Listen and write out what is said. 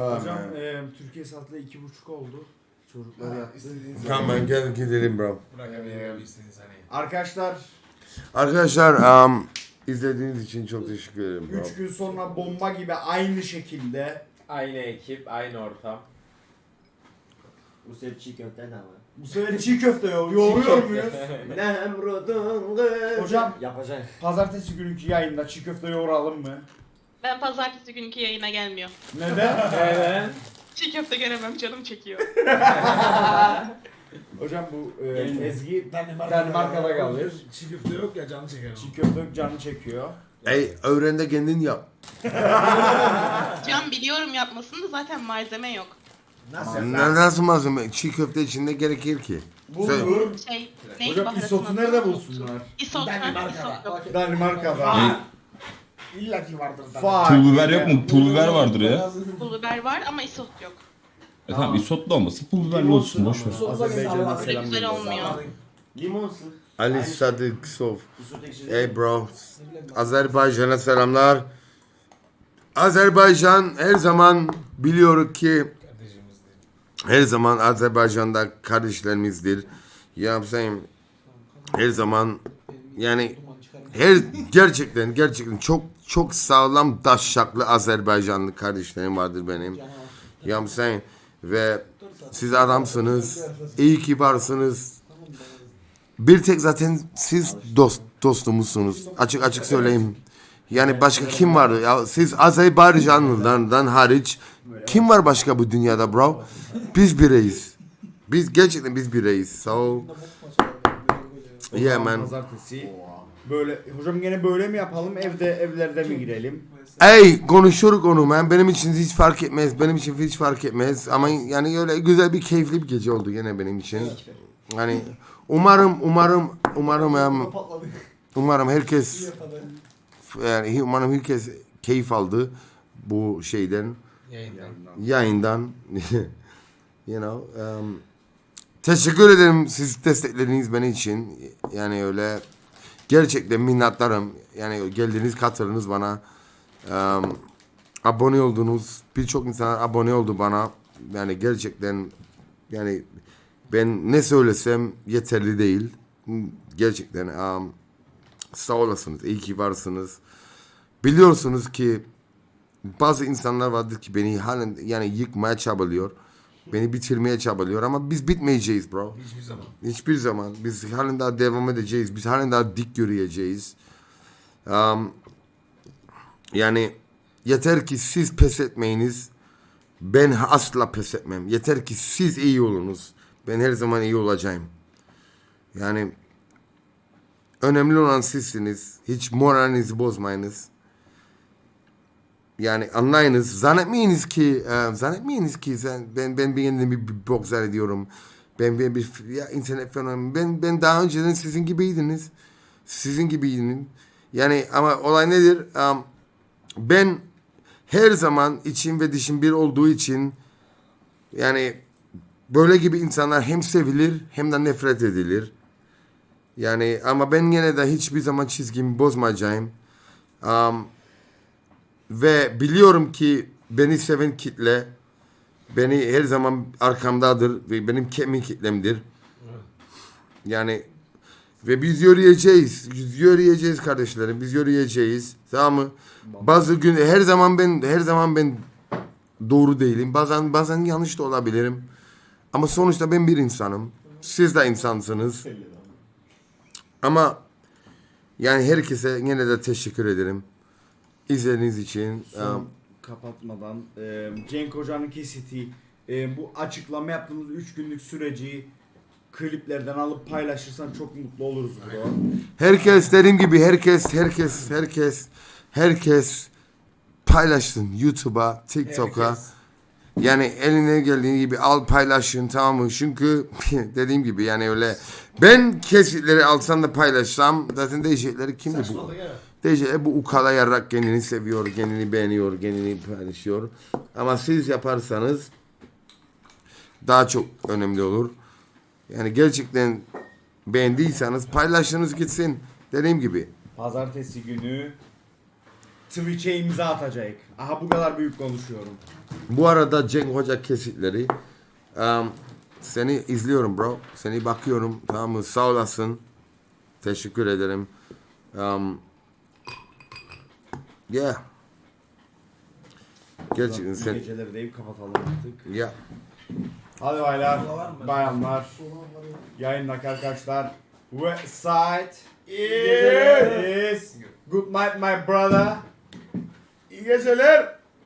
Hocam e, Türkiye saatleri iki buçuk oldu. Çocuklar yattı. Tamam gel gidelim bro. Bırakabilirim istediğiniz hani. Arkadaşlar Arkadaşlar um, izlediğiniz için çok teşekkür ederim bro. 3 gün sonra bomba gibi aynı şekilde Aynı ekip, aynı ortam. Bu sefer çiğ köfte ne var? bu sefer çiğ köfte yok. Yoğuruyor muyuz? Nemrud'un. Hocam. Yapacaksın. Pazartesi günkü yayında çiğ köfte yoğuralım mı? Ben pazartesi günkü yayına gelmiyorum. Neden? Evet. Çiğ köfte göremem canım çekiyor. Hocam bu e. Ezgi Danimarka'da, Danimarka'da kalır. Çiğ köfte yok ya canı çeker. Çiğ köfte canı çekiyor. Ey öğren de kendin yap. Can biliyorum yapmasını da zaten malzeme yok. Nasıl? Ne, nasıl malzeme? Çiğ köfte içinde gerekir ki. Bulgur. Şey, neydi Hocam baharatın isotu adı? nerede bulsunlar? İsot, ha, Danimarka'da. isot yok. Danimarka'da. İlla ki vardır. Fuck. Pul biber yok mu? Pul biber vardır ya. Pul biber var ama isot yok. E tamam isotlu olmasın pul biberli olsun boş ver. Azerbaycan'a Öyle selam güzel olmuyor. Limon sık. Ali Sadık Sof. Isot ekşisi. Hey bro. Azerbaycan'a selamlar. Azerbaycan her zaman biliyor ki her zaman Azerbaycan'da kardeşlerimizdir. Ya I'm saying, her zaman yani her gerçekten gerçekten çok çok sağlam daşşaklı Azerbaycanlı kardeşlerim vardır benim. Ya I'm saying, ve siz adamsınız. İyi ki varsınız. Bir tek zaten siz dost dostumuzsunuz. Açık açık söyleyeyim. Yani başka kim var? Ya siz Azerbaycanlılardan hariç kim var başka bu dünyada bro? Biz bireyiz. Biz gerçekten biz bireyiz. So yeah man. Pazartesi. Böyle hocam gene böyle mi yapalım evde evlerde mi girelim? Ey konuşuruz onu man. Benim için hiç fark etmez. Benim için hiç fark etmez. Ama yani öyle güzel bir keyifli bir gece oldu gene benim için. Yani umarım umarım umarım um, umarım herkes yani umarım herkes keyif aldı bu şeyden Yayından. yayından you know um, teşekkür ederim siz destekleriniz benim için. Yani öyle gerçekten minnettarım yani geldiğiniz katıldınız bana um, abone oldunuz birçok insanlar abone oldu bana. Yani gerçekten yani ben ne söylesem yeterli değil. Gerçekten um, sağ olasınız iyi ki varsınız. Biliyorsunuz ki bazı insanlar vardır ki beni halen yani yıkmaya çabalıyor. Beni bitirmeye çabalıyor ama biz bitmeyeceğiz bro. Hiçbir zaman. Hiçbir zaman. Biz halen daha devam edeceğiz. Biz halen daha dik yürüyeceğiz. Um, yani yeter ki siz pes etmeyiniz. Ben asla pes etmem. Yeter ki siz iyi olunuz. Ben her zaman iyi olacağım. Yani önemli olan sizsiniz. Hiç moralinizi bozmayınız. Yani anlayınız. Zannetmeyiniz ki, e, zannetmeyiniz ki sen, ben ben bir kendimi bir, bok zannediyorum. Ben ben bir ya internet fenomeni. Ben ben daha önceden sizin gibiydiniz. Sizin gibiydim. Yani ama olay nedir? Um, ben her zaman içim ve dışım bir olduğu için yani böyle gibi insanlar hem sevilir hem de nefret edilir. Yani ama ben yine de hiçbir zaman çizgimi bozmayacağım. Um, ve biliyorum ki beni seven kitle beni her zaman arkamdadır ve benim kemik kitlemdir. Yani ve biz yürüyeceğiz. Biz yürüyeceğiz kardeşlerim. Biz yürüyeceğiz. Tamam mı? Bazı gün her zaman ben her zaman ben doğru değilim. Bazen bazen yanlış da olabilirim. Ama sonuçta ben bir insanım. Siz de insansınız. Ama yani herkese yine de teşekkür ederim. İzlediğiniz için. Son Um, kapatmadan e, Cenk Hoca'nın kesiti e, bu açıklama yaptığımız 3 günlük süreci kliplerden alıp paylaşırsan çok mutlu oluruz bro. Herkes dediğim gibi herkes herkes herkes herkes paylaşsın YouTube'a, TikTok'a. Yani eline geldiği gibi al paylaşın tamam mı? Çünkü dediğim gibi yani öyle ben kesitleri alsam da paylaşsam zaten diyecekleri kimdi bu? Diyecek bu ukalayarak kendini seviyor, kendini beğeniyor, kendini paylaşıyor. Ama siz yaparsanız daha çok önemli olur. Yani gerçekten beğendiyseniz paylaşınız gitsin. Dediğim gibi. Pazartesi günü Twitch'e imza atacak. Aha bu kadar büyük konuşuyorum. Bu arada Cenk Hoca kesitleri. Um, seni izliyorum bro. Seni bakıyorum. Tamam mı? Sağ olasın. Teşekkür ederim. Um, yeah. Gerçekten sen... geceler deyip kapatalım artık. Yeah. Hadi baylar, bayanlar, yayındaki arkadaşlar. West side Yeah. is good night my brother. İyi geceler.